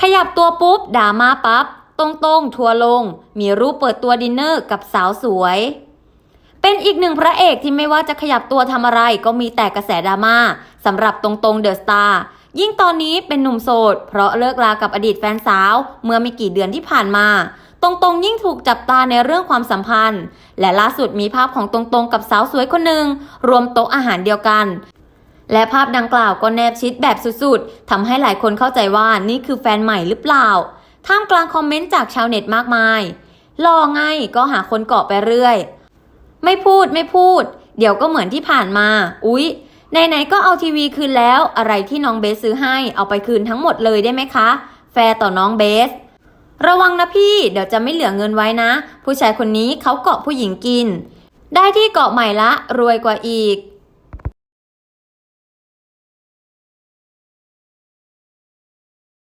ขยับตัวปุ๊บดราม่าปั๊บตรงๆ ทัวลง มีรูปเปิดตัวดินเนอร์กับสาวสวย เป็นอีกหนึ่งพระเอกที่ไม่ว่าจะขยับตัวทำอะไรก็มีแต่กระแสดราม่าสำหรับตรงๆเดอะสตาร์ยิ่งตอนนี้เป็นหนุ่มโสด เพราะเลิกลากับอดีตแฟนสาว เมื่อไม่กี่เดือนที่ผ่านมา ตรงๆ ยิ่งถูกจับตาในเรื่องความสัมพันธ์ และล่าสุดมีภาพของตรงๆ กับสาวสวยคนหนึ่งรวมโต๊ะอาหารเดียวกัน และภาพดังกล่าวก็แนบชิดแบบสุดๆทำให้หลายคนเข้าใจว่านี่คือแฟนใหม่หรือเปล่า ท่ามกลางคอมเมนต์จากชาวเน็ตมากมายรอไงก็หาคนเกาะไปเรื่อย ไม่พูดไม่พูด เดี๋ยวก็เหมือนที่ผ่านมา อุ๊ยไหนๆก็เอาทีวีคืนแล้ว อะไรที่น้องเบสซื้อให้เอาไปคืนทั้งหมดเลยได้ไหมคะ แฟร์ต่อน้องเบส ระวังนะพี่ เดี๋ยวจะไม่เหลือเงินไว้นะ ผู้ชายคนนี้เขาเกาะผู้หญิงกิน ได้ที่เกาะใหม่ละ รวยกว่าอีก